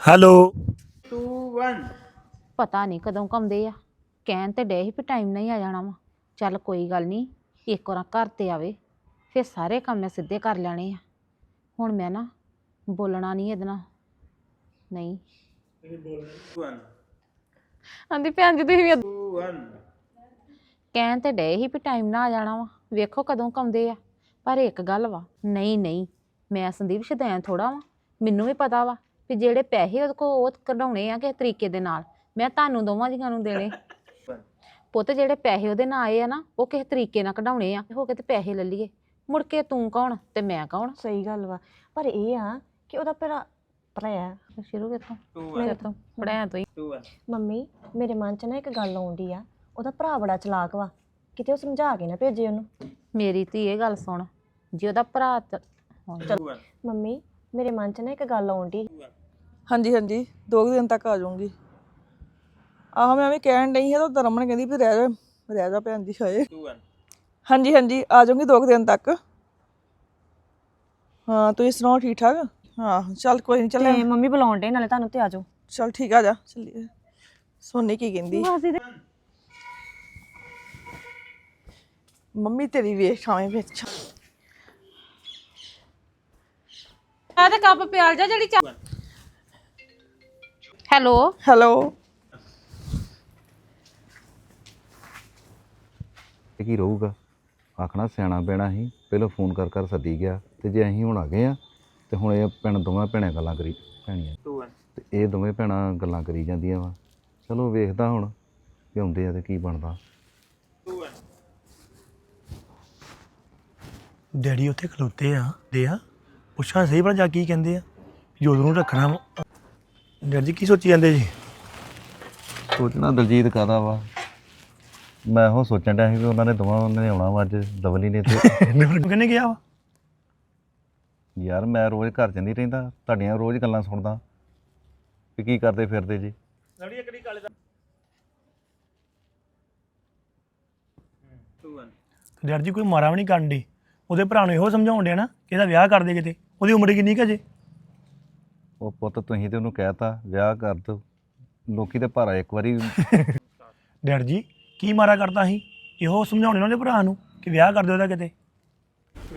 Hello. 2 1 ਪਤਾ ਨਹੀਂ ਕਦੋਂ ਕੰਮਦੇ ਆ। ਕਹਿਣ ਤੇ ਡੇ ਸੀ ਵੀ ਟਾਈਮ ਨਹੀਂ ਆ ਜਾਣਾ ਵਾ। ਚੱਲ ਕੋਈ ਗੱਲ ਨਹੀਂ ਇੱਕ ਵਾਰ ਘਰ ਤੇ ਆਵੇ ਫਿਰ ਸਾਰੇ ਕੰਮ ਮੈਂ ਸਿੱਧੇ ਕਰ ਲੈਣੇ ਆ। ਹੁਣ ਮੈਂ ਨਾ ਬੋਲਣਾ ਨਹੀਂ ਇਹਦੇ ਨਾਲ। ਨਹੀਂ। 1 ਆਂਦੀ ਭੈਣ ਜੀ ਤੁਸੀਂ ਵੀ 2 1 ਕਹਿਣ ਤੇ ਡੇ ਸੀ ਵੀ ਟਾਈਮ ਨਾ ਆ ਜਾਣਾ ਵਾ। ਵੇਖੋ ਕਦੋਂ ਕੰਮਦੇ ਆ। ਪਰ ਇੱਕ ਗੱਲ ਵਾ ਨਹੀਂ ਨਹੀਂ। ਮੈਂ ਸੰਦੀਪ ਸ਼ਦੈਨ ਥੋੜਾ ਵਾ। ਮੈਨੂੰ ਵੀ ਪਤਾ ਵਾ ਵੀ ਜਿਹੜੇ ਪੈਸੇ ਉਹਦੇ ਕੋ ਉਹ ਕਢਾਉਣੇ ਆ ਕਿਸੇ ਤਰੀਕੇ ਦੇ ਨਾਲ। ਮੈਂ ਤੁਹਾਨੂੰ ਦੋਵਾਂ ਜੀਆਂ ਨੂੰ ਦੇਣੇ। ਪੁੱਤ ਜਿਹੜੇ ਪੈਸੇ ਉਹਦੇ ਨਾਲ ਆਏ ਆ ਨਾ ਉਹ ਕਿਸੇ ਤਰੀਕੇ ਨਾਲ ਕਢਾਉਣੇ ਆ। ਹੋ ਕੇ ਤੇ ਪੈਸੇ ਲੈ ਲਈਏ। ਮੁੜ ਕੇ ਤੂੰ ਕੌਣ ਤੇ ਮੈਂ ਕੌਣ? ਸਹੀ ਗੱਲ ਵਾ। ਪਰ ਇਹ ਆ ਕਿ ਉਹਦਾ ਭਰਾ ਭਰਾ ਆ। ਸ਼ੁਰੂ ਕਿੱਥੋਂ? 2 ਮੇਰੇ ਤੋਂ ਪੜਿਆ ਤੋਂ ਹੀ। 2 1 ਮੰਮੀ ਮੇਰੇ ਮਨ 'ਚ ਨਾ ਇੱਕ ਗੱਲ ਆਉਂਦੀ ਆ। ਉਹਦਾ ਭਰਾ ਬੜਾ ਚਲਾਕ ਵਾ। ਕਿਤੇ ਉਹ ਸਮਝਾ ਕੇ ਨਾ ਭੇਜੇ ਉਹਨੂੰ। ਮੇਰੀ ਧੀ ਇਹ ਗੱਲ ਸੁਣ। ਜੇ ਉਹਦਾ ਭਰਾ ਚ- ਹੁਣ 2 1 ਮੰਮੀ ਮੇਰੇ ਮਨ 'ਚ ਨਾ ਇੱਕ ਗੱਲ ਆਉਂਦੀ ਹਾਂਜੀ ਹਾਂਜੀ। ਦੋ ਕੁ ਦਿਨ ਤੱਕ ਆ ਜਾਊਂਗੀ। ਆਹ ਮੈਂ ਵੀ ਕਹਿਣ ਡਈ ਹਾਂ ਤਾਂ ਰਮਨ ਕਹਿੰਦੀ ਵੀ ਰਹਿ ਜਾ ਰਹਿ ਜਾ ਭੈਣ ਜੀ ਹਾਏ 2 1 ਹਾਂਜੀ ਹਾਂਜੀ ਆ ਜਾਊਂਗੀ ਦੋ ਕੁ ਦਿਨ ਤੱਕ। ਹਾਂ ਤੁਸੀਂ ਸੁਣਾਓ ਠੀਕ ਠਾਕ? ਹਾਂ ਚੱਲ ਕੋਈ ਨਹੀਂ ਚੱਲ ਤੇ ਮੰਮੀ ਬੁਲਾਉਣ ਡੇ ਨਾਲੇ ਤੁਹਾਨੂੰ ਤੇ ਆ ਜਾਓ। ਚੱਲ ਠੀਕ ਆ ਜਾ ਚੱਲੀਏ। ਸੋਨੀ ਕੀ ਕਹਿੰਦੀ? ਮੰਮੀ ਤੇਰੀ ਵੇਖ ਛਾਵੇਂ ਵਿੱਚ ਆ ਤੇ ਕੱਪ ਪਿਆਲ ਜਾ ਜਿਹੜੀ ਚਾਹ ਹੈਲੋ। ਹੈਲੋ। ਇਹ ਕੀ ਰਹੂਗਾ? ਆਖਣਾ ਸਿਆਣਾ ਪੈਣਾ ਸੀ ਪਹਿਲਾਂ ਫੋਨ ਕਰ ਕਰ ਸੱਦੀ ਗਿਆ ਤੇ ਜੇ ਅਸੀਂ ਹੁਣ ਆ ਗਏ ਆ ਤੇ ਹੁਣ ਇਹ ਭੈਣ ਦੋਵਾਂ ਭੈਣਾਂ ਗੱਲਾਂ ਕਰੀ ਭੈਣੀਆਂ। 2 1 ਤੇ ਇਹ ਦੋਵੇਂ ਭੈਣਾਂ ਗੱਲਾਂ ਕਰੀ ਜਾਂਦੀਆਂ ਵਾ। ਚਲੋ ਵੇਖਦਾ ਹੁਣ ਕਿ ਆਉਂਦੇ ਆ ਤੇ ਕੀ ਬਣਦਾ। 2 1 ਡੈਡੀ ਉੱਥੇ ਖਲੋਤੇ ਆ ਦੇ ਆ। ਪੁੱਛਾਂ ਸਹੀ ਭਲਾ ਜਾ ਕੀ ਕਹਿੰਦੇ ਆ? ਜੋਤ ਨੂੰ ਰੱਖਣਾ ਵਾ। ਡੈਡੀ ਜੀ ਕੀ ਸੋਚੀ ਜਾਂਦੇ ਜੀ? ਸੋਚਣਾ ਦਲਜੀਤ ਕਾਦਾ ਵਾ? ਮੈਂ ਉਹ ਸੋਚਣ ਡਿਆ ਸੀ ਵੀ ਉਹਨਾਂ ਨੇ ਦੋਵਾਂ ਨੇ ਆਉਣਾ ਵਾ ਅੱਜ ਲਵਲੀ ਨੇ ਤੇ। ਮੈਂ ਫਿਰ ਕਹਿੰਨੇ ਗਿਆ ਵਾ? ਯਾਰ ਮੈਂ ਰੋਜ਼ ਘਰ ਚ ਨਹੀਂ ਰਹਿੰਦਾ ਤੁਹਾਡੀਆਂ ਰੋਜ਼ ਗੱਲਾਂ ਸੁਣਦਾ। ਵੀ ਕੀ ਕਰਦੇ ਫਿਰਦੇ ਜੀ? ਲੜੀ ਇਕੜੀ ਕਾਲੇ ਦਾ। 2 1 ਤੇ ਡੈਡੀ ਜੀ ਕੋਈ ਮਾਰਾ ਵੀ ਨਹੀਂ ਕਰਨ ਦੀ ਉਹਦੇ ਭਰਾ ਨੂੰ ਇਹੋ ਸਮਝਾਉਣ ਡਿਆ ਨਾ ਕਿ ਇਹਦਾ ਵਿਆਹ ਕਰ ਦੇ ਕਿਤੇ। ਉਹਦੀ ਉਮਰ ਕਿੰਨੀ ਕੁ ਜੇ? ਉਹ ਪੁੱਤ ਤੁਸੀਂ ਤੇ ਉਹਨੂੰ ਕਹਿਤਾ ਵਿਆਹ ਕਰ ਦੋ ਲੋਕੀ ਤੇ ਭਾਰਾ ਇੱਕ ਵਾਰੀ ਡੈਡੀ ਜੀ ਕੀ ਮਾਰਾ ਕਰਦਾ ਸੀ? ਇਹੋ ਸਮਝਾਉਣੇ ਉਹਨਾਂ ਦੇ ਭਰਾ ਨੂੰ ਕਿ ਵਿਆਹ ਕਰ ਦੇ ਉਹਦਾ ਕਿਤੇ।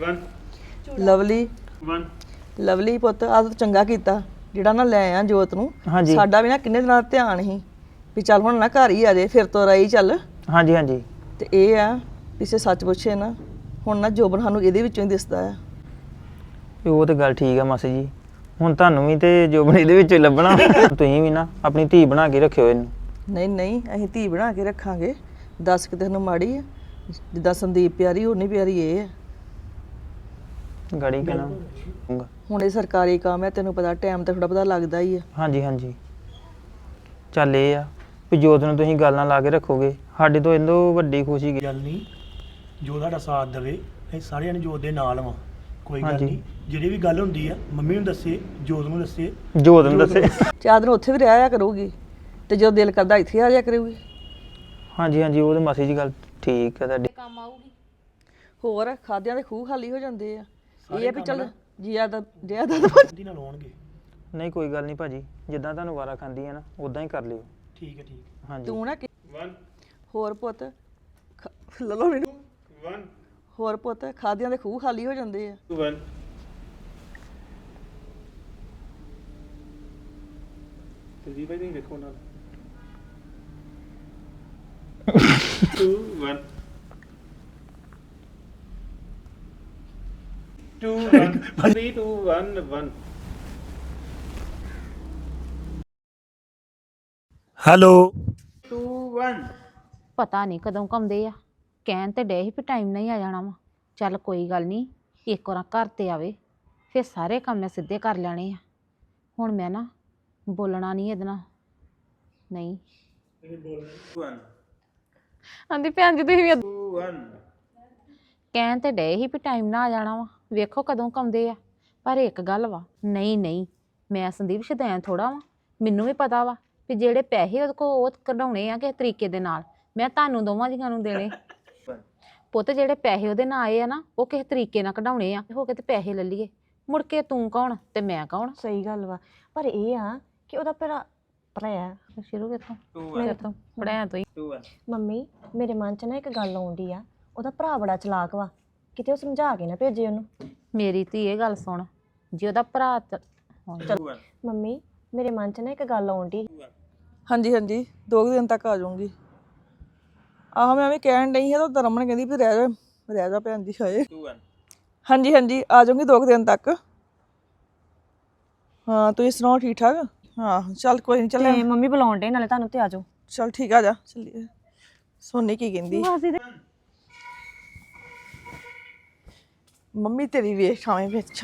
1 ਲਵਲੀ। 1 ਲਵਲੀ ਪੁੱਤ ਆ ਤਾਂ ਚੰਗਾ ਕੀਤਾ ਜਿਹੜਾ ਨਾ ਲੈ ਆ ਜੋਤ ਨੂੰ। ਹਾਂਜੀ। ਸਾਡਾ ਵੀ ਨਾ ਕਿੰਨੇ ਦਿਨਾਂ ਦਾ ਧਿਆਨ ਸੀ ਵੀ ਚੱਲ ਹੁਣ ਨਾ ਘਰ ਹੀ ਆ ਜੇ ਫਿਰ ਤੋਂ ਰਹੀ ਚੱਲ। ਹਾਂਜੀ ਹਾਂਜੀ। ਤੇ ਇਹ ਆ ਪਿੱਛੇ ਸੱਚ ਪੁੱਛੇ ਨਾ ਹੁਣ ਨਾ ਜੋਬਨ ਸਾਨੂੰ ਇਹਦੇ ਵਿੱਚੋਂ ਹੀ ਦਿਸਦਾ ਆ। ਵੀ ਉਹ ਤੇ ਗੱਲ ਠੀਕ ਆ ਮਾਸੀ ਜੀ। ਹੁਣ ਤੁਹਾਨੂੰ ਵੀ ਤੇ ਜੋਬਨ ਇਹਦੇ ਵਿੱਚੋਂ ਹੀ ਲੱਭਣਾ। ਤੁਸੀਂ ਵੀ ਨਾ ਆਪਣੀ ਧੀ ਬਣਾ ਕੇ ਰੱਖਿਓ ਇਹਨੂੰ। ਨਹੀਂ ਨਹੀਂ ਅਸੀਂ ਧੀ ਬਣਾ ਕੇ ਰੱਖਾਂਗੇ। ਦੱਸ ਕਿਤੇ ਨੂੰ ਮਾੜੀ ਆ। ਜਿੱਦਾਂ ਸੰਦੀਪ ਪਿਆਰੀ ਉਨੀ ਪਿਆਰੀ ਇਹ ਆ। ਗਾੜੀ ਕਹਿਣਾ। ਹੁਣ ਇਹ ਸਰਕਾਰੀ ਕੰਮ ਹੈ ਤੈਨੂੰ ਪਤਾ ਟਾਈਮ ਤੇ ਥੋੜਾ ਪਤਾ ਲੱਗਦਾ ਹੀ ਆ। ਹਾਂਜੀ ਹਾਂਜੀ। ਚੱਲ ਇਹ ਆ ਵੀ ਜੋਤ ਨੂੰ ਤੁਸੀਂ ਗੱਲ ਲਾ ਕੇ ਰੱਖੋਗੇ। ਸਾਡੇ ਤੋਂ ਇਹਦੋਂ ਵੱਡੀ ਖੁਸ਼ੀ ਕੀ- ਗੱਲ ਨਹੀਂ। ਜੋ ਸਾਡਾ ਸਾਥ ਦੇਵੇ ਅਸੀਂ ਸਾਰਿਆਂ ਨੇ ਜੋਤ ਦੇ ਨਾਲ ਵਾਂ। ਕੋਈ ਗੱਲ ਹਾਂਜੀ। ਨਹੀਂ। ਜਿਹੜੀ ਵੀ ਗੱਲ ਹੁੰਦੀ ਆ ਮੰਮੀ ਨੂੰ ਦੱਸੇ ਜੋਤ ਨੂੰ ਦੱਸੇ। ਜੋਤ ਨੂੰ ਦੱਸੇ। ਚਾਰ ਦਿਨ ਉੱਥੇ ਵੀ ਰਹਿ ਆਇਆ ਕਰੂਗੀ ਤੇ ਜਦੋਂ ਦਿਲ ਕਰਦਾ ਇੱਥੇ ਆ ਜਾਇਆ ਕਰੂਗੀ। ਹਾਂਜੀ ਹਾਂਜੀ ਉਹ ਤੇ ਮਾਸੀ ਜੀ ਗੱਲ ਠੀਕ ਆ ਤੁਹਾਡੀ। ਹੋਰ ਖਾਦਿਆਂ ਦੇ ਖੂਹ ਖਾਲੀ ਹੋ ਜਾਂਦੇ ਆ। ਇਹ ਆ ਵੀ ਚੱਲ ਜੀਆ ਦਾ ਜੀਆ ਦਾ ਦੀ ਨਾਲ ਆਉਣਗੇ। ਨਹੀਂ ਕੋਈ ਗੱਲ ਨਹੀਂ ਭਾਜੀ ਜਿੱਦਾਂ ਤੁਹਾਨੂੰ ਵਾਰਾ ਖਾਂਦੀ ਹੈ ਨਾ ਉਦਾਂ ਹੀ ਕਰ ਲਿਓ। ਠੀਕ ਹੈ ਠੀਕ ਹਾਂਜੀ। ਤੂੰ ਨਾ ਕਿ- 1 ਹੋਰ ਪੁੱਤ ਖ- ਲੈ ਲਓ ਮੈਨੂੰ। 1 ਹੋਰ ਪੁੱਤ ਖਾਦਿਆਂ ਦੇ ਖੂਹ ਖਾਲੀ ਹੋ ਜਾਂਦੇ ਆ। 2 1 ਤੇ ਜੀ ਭਾਈ ਤੁਸੀਂ ਵੇਖੋ ਨਾਲ 2 1 2 1 3 2 1 1 ਹੈਲੋ 2 1 ਪਤਾ ਨਹੀਂ ਕਦੋਂ ਕੰਮਦੇ ਆ। ਕਹਿਣ ਤੇ ਡੇ ਸੀ ਵੀ ਟਾਈਮ ਨਹੀਂ ਆ ਜਾਣਾ ਵਾ। ਚੱਲ ਕੋਈ ਗੱਲ ਨਹੀਂ ਇੱਕ ਵਾਰ ਘਰ ਤੇ ਆਵੇ ਫਿਰ ਸਾਰੇ ਕੰਮ ਮੈਂ ਸਿੱਧੇ ਕਰ ਲੈਣੇ ਆ। ਹੁਣ ਮੈਂ ਨਾ ਬੋਲਣਾ ਨਹੀਂ ਇਹਦੇ ਨਾਲ। ਨਹੀਂ। 2 1 ਆਂਦੀ ਭੈਣ ਜੀ ਤੁਸੀਂ ਵੀ 2 1 ਕਹਿਣ ਤੇ ਡੇ ਸੀ ਵੀ ਟਾਈਮ ਨਾ ਆ ਜਾਣਾ ਵਾ। ਵੇਖੋ ਕਦੋਂ ਕੰਮਦੇ ਆ। ਪਰ ਇੱਕ ਗੱਲ ਵਾ ਨਹੀਂ ਨਹੀਂ। ਮੈਂ ਸੰਦੀਪ ਸ਼ਦੈਨ ਥੋੜਾ ਵਾ। ਮੈਨੂੰ ਵੀ ਪਤਾ ਵਾ ਵੀ ਜਿਹੜੇ ਪੈਸੇ ਉਹਦੇ ਕੋ ਉਹ ਕਢਾਉਣੇ ਆ ਕਿਸੇ ਤਰੀਕੇ ਦੇ ਨਾਲ। ਮੈਂ ਤੁਹਾਨੂੰ ਦੋਵਾਂ ਜੀਆਂ ਨੂੰ ਦੇਣੇ। ਪੁੱਤ ਜਿਹੜੇ ਪੈਸੇ ਉਹਦੇ ਨਾਲ ਆਏ ਆ ਨਾ ਉਹ ਕਿਸੇ ਤਰੀਕੇ ਨਾਲ ਕਢਾਉਣੇ ਆ। ਹੋ ਕੇ ਤੇ ਪੈਸੇ ਲੈ ਲਈਏ। ਮੁੜ ਕੇ ਤੂੰ ਕੌਣ ਤੇ ਮੈਂ ਕੌਣ? ਸਹੀ ਗੱਲ ਵਾ। ਪਰ ਇਹ ਆ ਕਿ ਉਹਦਾ ਭਰਾ ਭਰਾ ਸ਼ੁਰੂ ਕਿੱਥੋਂ? ਮੇਰੇ. ਤੋਂ ਪੜਿਆ ਤੋਂ ਹੀ. ਮੰਮੀ ਮੇਰੇ ਮਨ 'ਚ ਨਾ ਇੱਕ ਗੱਲ ਆਉਂਦੀ ਆ। ਉਹਦਾ ਭਰਾ ਬੜਾ ਚਲਾਕ ਵਾ। ਕਿਤੇ ਉਹ ਸਮਝਾ ਕੇ ਨਾ ਭੇਜੇ ਉਹਨੂੰ। ਮੇਰੀ ਧੀ ਇਹ ਗੱਲ ਸੁਣ। ਜੇ ਉਹਦਾ ਭਰਾ ਚ- ਹੁਣ. ਮੰਮੀ ਮੇਰੇ ਮਨ 'ਚ ਨਾ ਇੱਕ ਗੱਲ ਆਉਂਦੀ। ਹਾਂਜੀ ਹਾਂਜੀ। ਦੋ ਕੁ ਦਿਨ ਤੱਕ ਆ ਜਾਊਂਗੀ। ਆਹੋ ਮੈਂ ਵੀ ਕਹਿਣ ਡਈ ਹਾਂ ਤਾਂ ਰਮਨ ਕਹਿੰਦੀ ਵੀ ਰਹਿ ਜਾ ਰਹਿ ਜਾ ਭੈਣ ਜੀ ਹਾਏ. ਹਾਂਜੀ ਹਾਂਜੀ ਆ ਜਾਊਂਗੀ ਦੋ ਕੁ ਦਿਨ ਤੱਕ। ਹਾਂ ਤੁਸੀਂ ਸੁਣਾਓ ਠੀਕ ਠਾਕ ਹਾਂ ਚੱਲ ਕੋਈ ਨਹੀਂ ਚੱਲ ਤੇ ਮੰਮੀ ਬੁਲਾਉਣ ਡੇ ਨਾਲੇ ਤੁਹਾਨੂੰ ਤੇ ਆ ਜਾਓ। ਚੱਲ ਠੀਕ ਆ ਜਾ ਚੱਲੀਏ। ਸੋਨੀ ਕੀ ਕਹਿੰਦੀ? ਮੰਮੀ ਤੇਰੀ ਵੇਖ ਛਾਵੇਂ ਵਿੱਚ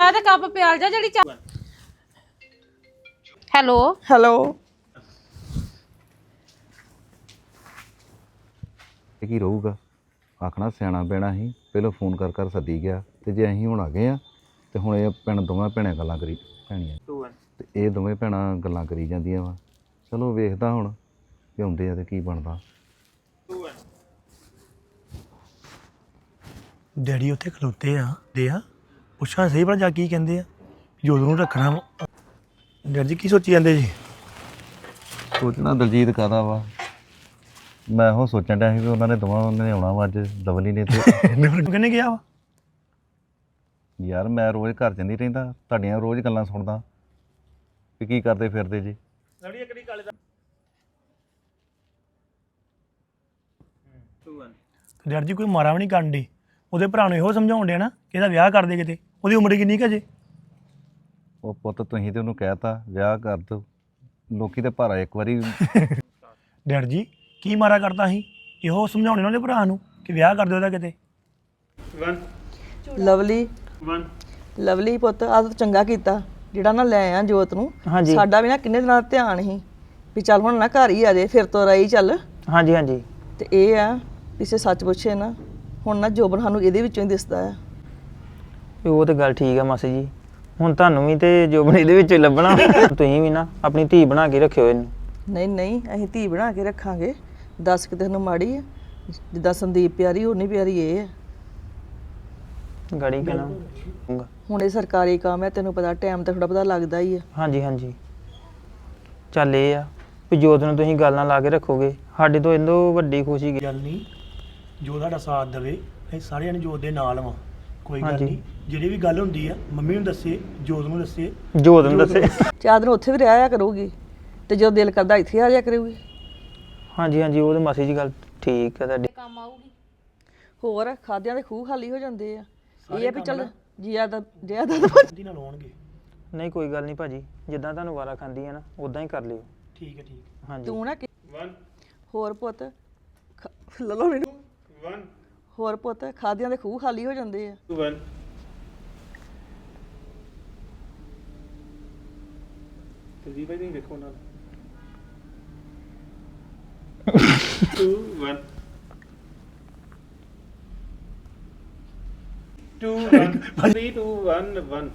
ਆ ਤੇ ਕੱਪ ਪਿਆਲ ਜਾ ਜਿਹੜੀ ਹੈਲੋ? ਹੈਲੋ। ਕੀ ਰਹੂਗਾ ਆਖਣਾ ਸਿਆਣਾ ਪੈਣਾ ਸੀ ਪਹਿਲਾਂ ਫੋਨ ਕਰ ਕਰ ਸੱਦੀ ਗਿਆ ਤੇ ਜੇ ਅਸੀਂ ਹੁਣ ਆ ਗਏ ਆ ਤੇ ਹੁਣ ਇਹ ਭੈਣ ਦੋਵਾਂ ਭੈਣਾਂ ਗੱਲਾਂ ਕਰੀ ਭੈਣੀਆਂ. ਤੇ ਇਹ ਦੋਵੇਂ ਭੈਣਾਂ ਗੱਲਾਂ ਕਰੀ ਜਾਂਦੀਆਂ ਵਾ ਚਲੋ ਵੇਖਦਾ ਹੁਣ ਕਿ ਆਉਂਦੇ ਆ ਤੇ ਕੀ ਬਣਦਾ. ਡੈਡੀ ਉੱਥੇ ਖਲੋਤੇ ਆ ਦੇ ਆ ਪੁੱਛਾਂ ਸਹੀ ਭਲਾ ਜਾ ਕੀ ਕਹਿੰਦੇ ਆ ਜੋਤ ਨੂੰ ਰੱਖਣਾ ਵਾ। ਡੈਡੀ ਜੀ ਕੀ ਸੋਚੀ ਜਾਂਦੇ ਜੀ ਸੋਚਣਾ ਦਲਜੀਤ ਕਾਦਾ ਵਾ ਮੈਂ ਉਹ ਸੋਚਣ ਡਿਆ ਸੀ ਵੀ ਉਹਨਾਂ ਨੇ ਦੋਵਾਂ ਨੇ ਆਉਣਾ ਵਾ ਅੱਜ ਲਵਲੀ ਨੇ ਤੇ ਨਿਮਰ ਕਿੰਨੇ ਗਿਆ ਵਾ? ਯਾਰ ਮੈਂ ਰੋਜ਼ ਘਰ 'ਚ ਨਹੀਂ ਰਹਿੰਦਾ ਤੁਹਾਡੀਆਂ ਰੋਜ਼ ਗੱਲਾਂ ਸੁਣਦਾ। ਵੀ ਕੀ ਕਰਦੇ ਫਿਰਦੇ ਜੀ? ਲੜੀ ਕੜੀ ਕਾਲੇ ਦਾ। one. ਡੈਡੀ ਜੀ ਕੋਈ ਮਾਰਾ ਵੀ ਨਹੀਂ ਕਰਨ ਦੀ ਉਹਦੇ ਭਰਾ ਨੂੰ ਇਹੋ ਸਮਝਾਉਣ ਡਿਆ ਨਾ ਕਿ ਇਹਦਾ ਵਿਆਹ ਕਰ ਦੇ ਕਿਤੇ। ਉਹਦੀ ਉਮਰ ਕਿੰਨੀ ਕੁ ਅਜੇ ਉਹ ਪੁੱਤ ਤੁਸੀਂ ਤੇ ਉਹਨੂੰ ਕਹਿਤਾ ਵਿਆਹ ਕਰ ਦੋ ਲੋਕੀ ਤੇ ਭਾਰਾ ਇੱਕ ਵਾਰੀ ਡੈਡੀ ਜੀ ਕੀ ਮਾਰਾ ਕਰਦਾ ਸੀ? ਇਹੋ ਸਮਝਾਉਣੇ ਉਹਨਾਂ ਭਰਾ ਨੂੰ ਕਿ ਵਿਆਹ ਕਰ ਦੇ ਉਹਦਾ ਕਿਤੇ. ਲਵਲੀ. ਲਵਲੀ ਪੁੱਤ ਆ ਤਾਂ ਚੰਗਾ ਕੀਤਾ ਜਿਹੜਾ ਨਾ ਲੈ ਆ ਜੋਤ ਨੂੰ। ਹਾਂਜੀ। ਸਾਡਾ ਵੀ ਨਾ ਕਿੰਨੇ ਦਿਨਾਂ ਦਾ ਧਿਆਨ ਸੀ ਵੀ ਚੱਲ ਹੁਣ ਨਾ ਘਰ ਹੀ ਆ ਜੇ ਫਿਰ ਤੋਂ ਰਹੀ ਚੱਲ। ਹਾਂਜੀ ਹਾਂਜੀ। ਤੇ ਇਹ ਆ ਪਿੱਛੇ ਸੱਚ ਪੁੱਛੇ ਨਾ ਹੁਣ ਨਾ ਜੋਬਨ ਸਾਨੂੰ ਇਹਦੇ ਵਿੱਚੋਂ ਹੀ ਦਿਸਦਾ ਆ। ਵੀ ਉਹ ਤੇ ਗੱਲ ਠੀਕ ਆ ਮਾਸੀ ਜੀ। ਹੁਣ ਤੁਹਾਨੂੰ ਵੀ ਤੇ ਜੋਬਨ ਇਹਦੇ ਵਿੱਚੋਂ ਹੀ ਲੱਭਣਾ। ਤੁਸੀਂ ਵੀ ਨਾ ਆਪਣੀ ਧੀ ਬਣਾ ਕੇ ਰੱਖਿਓ ਇਹਨੂੰ। ਨਹੀਂ ਨਹੀਂ ਅਸੀਂ ਧੀ ਬਣਾ ਕੇ ਰੱਖਾਂਗੇ। ਦੱਸ ਕਿਤੇ ਨੂੰ ਮਾੜੀ ਆ। ਜਿੱਦਾਂ ਸੰਦੀਪ ਪਿਆਰੀ ਉਹ ਨਹੀਂ ਪਿਆਰੀ ਇਹ ਆ। ਗਾੜੀ ਕਹਿਣਾ ਹੁਣ ਇਹ ਸਰਕਾਰੀ ਕੰਮ ਹੈ ਤੈਨੂੰ ਪਤਾ ਟਾਈਮ ਤਾਂ ਥੋੜਾ ਪਤਾ ਲੱਗਦਾ ਹੀ ਆ। ਹਾਂਜੀ ਹਾਂਜੀ। ਚੱਲ ਇਹ ਆ ਵੀ ਜੋਤ ਨੂੰ ਤੁਸੀਂ ਗੱਲ ਲਾ ਕੇ ਰੱਖੋਗੇ। ਸਾਡੇ ਤੋਂ ਇਹਦੋਂ ਵੱਡੀ ਖੁਸ਼ੀ ਗੱਲ ਨਹੀਂ ਜੋ ਤੁਹਾਡਾ ਸਾਥ ਦੇਵੇ ਅਸੀਂ ਸਾਰੇ ਜਣੇ ਜੋਤ ਦੇ ਨਾਲ ਵਾਂ। ਕੋਈ ਗੱਲ ਹਾਂਜੀ। ਨਹੀਂ ਜਿਹੜੀ ਵੀ ਗੱਲ ਹੁੰਦੀ ਆ ਮੰਮੀ ਨੂੰ ਦੱਸੇ ਜੋਤ ਨੂੰ ਦੱਸੇ। ਜੋਤ ਨੂੰ ਦੱਸੇ। ਚਾਰ ਦਿਨ ਉੱਥੇ ਵੀ ਰਹਿ ਆਇਆ ਕਰੂਗੀ ਤੇ ਜਦੋਂ ਦਿਲ ਕਰਦਾ ਇੱਥੇ ਆ ਜਾਇਆ ਕਰੂਗੀ। ਹਾਂਜੀ ਹਾਂਜੀ ਉਹ ਤੇ ਮਾਸੀ ਜੀ ਗੱਲ ਠੀਕ ਆ ਤੁਹਾਡੀ। ਹੋਰ ਖਾਦਿਆਂ ਦੇ ਖੂਹ ਖਾਲੀ ਹੋ ਜਾਂਦੇ ਆ। ਇਹ ਆ ਵੀ ਚੱਲ ਜੀਆ ਦਾ ਜਿਆ ਦਾ ਦੀ ਨਾਲ ਆਉਣਗੇ। ਨਹੀਂ ਕੋਈ ਗੱਲ ਨਹੀਂ ਭਾਜੀ ਜਿੱਦਾਂ ਤੁਹਾਨੂੰ ਵਾਰਾ ਖਾਂਦੀ ਹੈ ਨਾ ਉਦਾਂ ਹੀ ਕਰ ਲਿਓ। ਠੀਕ ਹੈ ਠੀਕ ਹੈ। ਹਾਂਜੀ। ਤੂੰ ਨਾ ਕਿ-. ਹੋਰ ਪੁੱਤ ਖ- ਲੈ ਲਓ ਮੈਨੂੰ। One. ਹੋਰ ਪੁੱਤ ਖਾਦਿਆਂ ਦੇ ਖੂਹ ਖਾਲੀ ਹੋ ਜਾਂਦੇ ਆ। Two one. ਕੁਲਦੀਪ ਭਾਈ ਨਹੀਂ ਵੇਖੋ ਨਾਲ Two one. Two one. Three two one one.